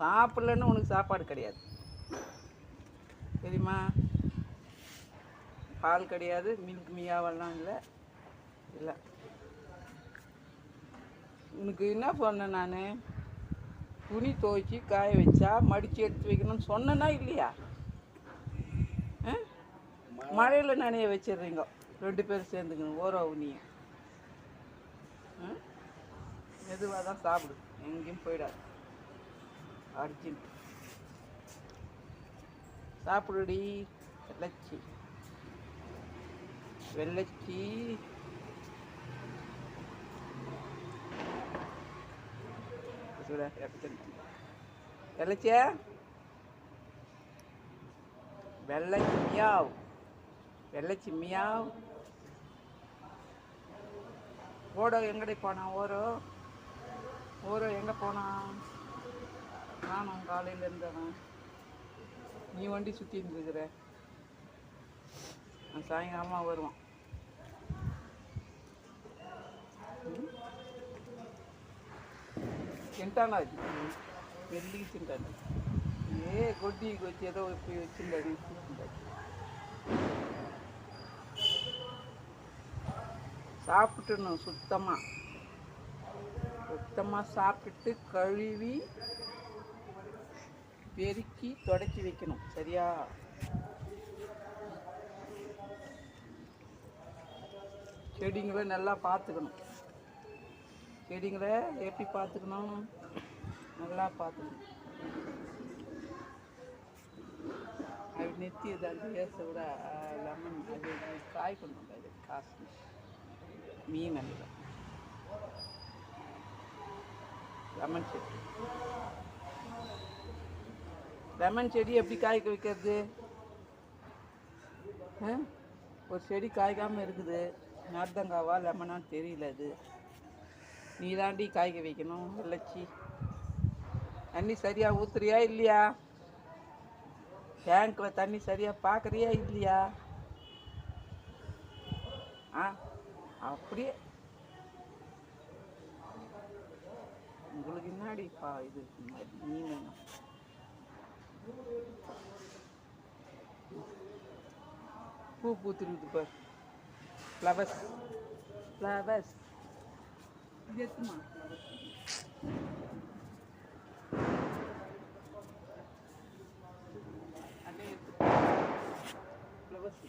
சாப்பிட்லன்னு உனக்கு சாப்பாடு கிடையாது. சரிம்மா பால் கிடையாது மில்க் மியாவெல்லாம் இல்லை. இல்லை. உனக்கு என்ன பண்ணேன் நான்? துணி துவைச்சி காய வச்சா மடித்து எடுத்து வைக்கணும்னு சொன்னேன்னா இல்லையா? ஆ? மழையில் நனைய வச்சிடுறீங்க. ரெண்டு பேரும் சேர்ந்துக்கணும் ஓரோ உனியும் மெதுவாக தான் சாப்பிடு. எங்கேயும் போயிடாது. அர்ஜுன். சாப்பிடுடி வெள்ளச்சி. வெள்ளச்சி. வெள்ளச்சியா? வெள்ளச்சி மியாவ். வெள்ளச்சி மியாவ். ஓடோ எங்கடி போனான்? ஓரோ. ஓரோ எங்கே போனான்? நானும் காலையில் இருந்தவன் நீ வண்டி சுற்றின்னு இருக்கிற நான் சாயங்காலமாக வருவான் తింటాను అది వెళ్ళి తింటాను ఏ గొడ్డికి వచ్చి ఏదో పోయి వచ్చింది అది తీసుకుంటాను சாப்பிட்டுணும் சுத்தமாக சுத்தமாக சாப்பிட்டுட்டு கழுவி பெருக்கி தொடச்சி வைக்கணும். சரியா? செடிங்களை நல்லா பார்த்துக்கணும். செடிங்களை எப்படி பார்த்துக்கணும்? நல்லா பார்த்துக்கணும். அது நெத்தி இது அந்த ஏசை விட லெமன் அது காய் கொண்டு அது காசு. மீன் அல்ல. லெமன் செடி. லெமன் செடி எப்படி காய்க்க வைக்கிறது? ஆ? ஒரு செடி காய்க்காமல் இருக்குது. நார்த்தங்காவா லெமனான்னு தெரியல அது. நீ தாண்டி காய்க்க வைக்கணும் வெள்ளச்சி. தண்ணி சரியாக ஊற்றுறியா இல்லையா? டேங்க்கில் தண்ணி சரியாக பார்க்குறியா இல்லையா? ஆ அப்படியே. உங்களுக்கு என்னாடிப்பா இது? மீன் பூ பூத்துருக்குது பார் ஃப்ளவர்ஸ் ஃப்ளவர்ஸ் இது எத்துமா அப்படியே எடுத்து ஃப்ளவர்ஸ்